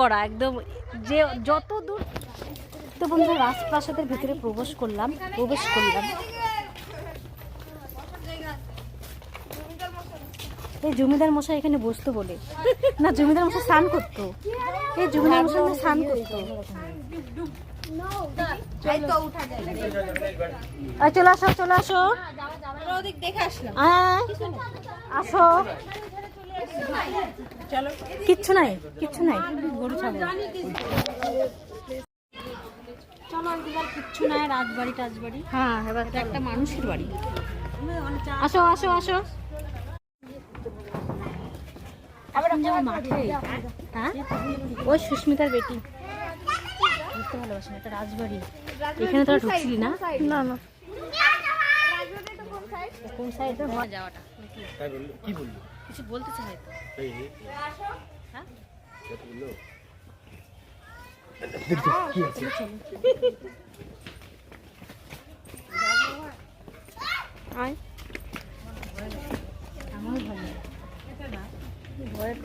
করা একদম যে যত দূর তো বন্ধু রাজপ্রাসাদের ভিতরে প্রবেশ করলাম প্রবেশ করলাম। এই জমিদার মশাই এখানে বসতো বলে। না জমিদার মশাই স্নান করতো। এই জমিদার মশাই স্নান করতো। চলে আসো চলে আসো। হ্যাঁ আসো। কিচ্ছু নাই কিচ্ছু নাই। গরু ছাগল চলো কিচ্ছু নাই রাজবাড়ি টাজবাড়ি হ্যাঁ এবার একটা মানুষের বাড়ি। আসো আসো আসো এখন যাব মাঠে। হ্যাঁ? ওই সুস্মিতার বেটি। বুঝতে ভালোবাসেন এটা রাজবাড়ি। এখানে তোরা ঢুকছিলি না? না না। কোন সাইডে যাওয়াটা কি বলল? কিছু বলতে চাই তো। হ্যাঁ? আয়।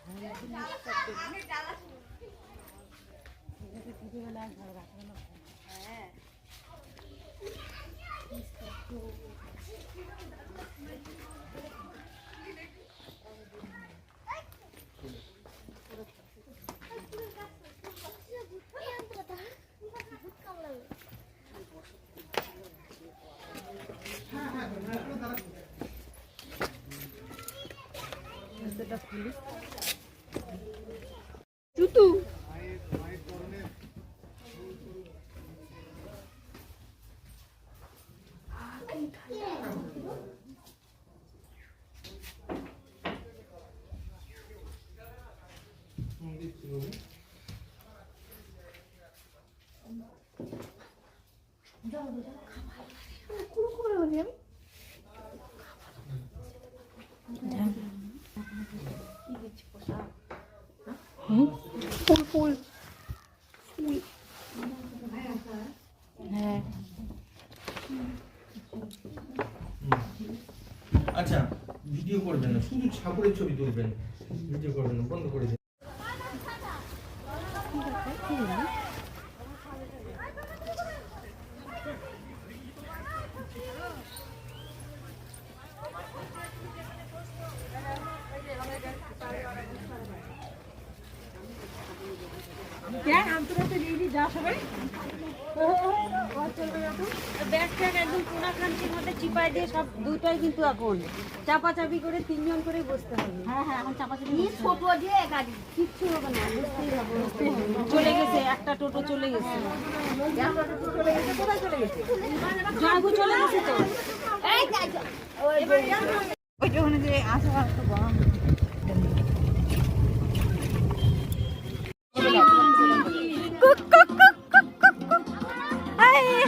ভয়ের কি আছে বাবা দাঁড়াও একসঙ্গে যাব জুতা খুলে যেতে বলল ঠাকুর দেখো ওই গেট বন্ধ ওই দিকে ভালো মেয়ে লাইক করবেন ফুল ফুল হ্যাঁ আচ্ছা ভিডিও করবেন না শুধু ঠাকুরের ছবি তুলবেন ভিডিও করবেন না বন্ধ করে চিপাই দিয়ে সব দুইটাই কিন্তু এখন চাপাচাপি করে তিনজন করে বসতে হবে। হ্যাঁ হ্যাঁ এখন চাপা দিয়ে গাড়ি কিচ্ছু হবে না বসতেই হবে চলে গেছে একটা টোটো চলে গেছে। চলে গেছে কোথায় চলে গেছে? জয়গু চলে গেছে তো? ওই যে আসা গরম।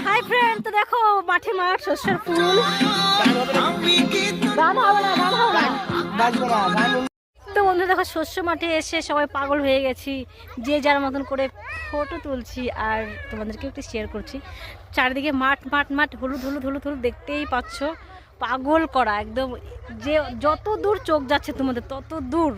হাই ফ্রেন্ড তো দেখো, মাঠে মাঠ, শস্যের ফুল। তো বন্ধু দেখো, শস্য মাঠে এসে সবাই পাগল হয়ে গেছি। যে যার মতন করে ফটো তুলছি আর তোমাদেরকে একটু শেয়ার করছি। চারিদিকে মাঠ মাঠ মাঠ, হলুদ হলুদ হলুদ হলুদ দেখতেই পাচ্ছ। পাগল করা, একদম। যে যত দূর চোখ যাচ্ছে তোমাদের, তত দূর।